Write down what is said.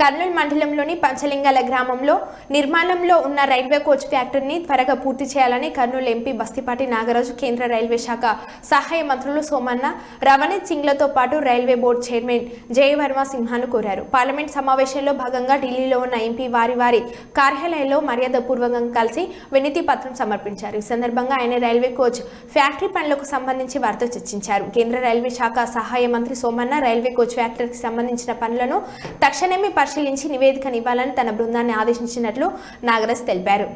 కర్నూలు మండలంలోని పంచలింగాల గ్రామంలో నిర్మాణంలో ఉన్న రైల్వే కోచ్ ఫ్యాక్టరీని త్వరగా పూర్తి చేయాలని కర్నూలు ఎంపీ బస్తిపాటి నాగరాజు కేంద్ర రైల్వే శాఖ సహాయ మంత్రులు సోమన్న రవనీత్ సింగ్లతో పాటు రైల్వే బోర్డు చైర్మన్ జయవర్మ సింహాను కోరారు. పార్లమెంట్ సమావేశంలో భాగంగా ఢిల్లీలో ఉన్న ఎంపీ వారి వారి కార్యాలయంలో మర్యాదపూర్వకంగా కలిసి వినతి పత్రం సమర్పించారు. ఈ సందర్భంగా ఆయన రైల్వే కోచ్ ఫ్యాక్టరీ పనులకు సంబంధించి వారితో చర్చించారు. కేంద్ర రైల్వే శాఖ సహాయ మంత్రి సోమన్న రైల్వే కోచ్ ఫ్యాక్టరీకి సంబంధించిన పనులను తక్షణమే పరిశీలించి నివేదికనివ్వాలని తన బృందాన్ని ఆదేశించినట్లు నాగరాజ్ తెలిపారు.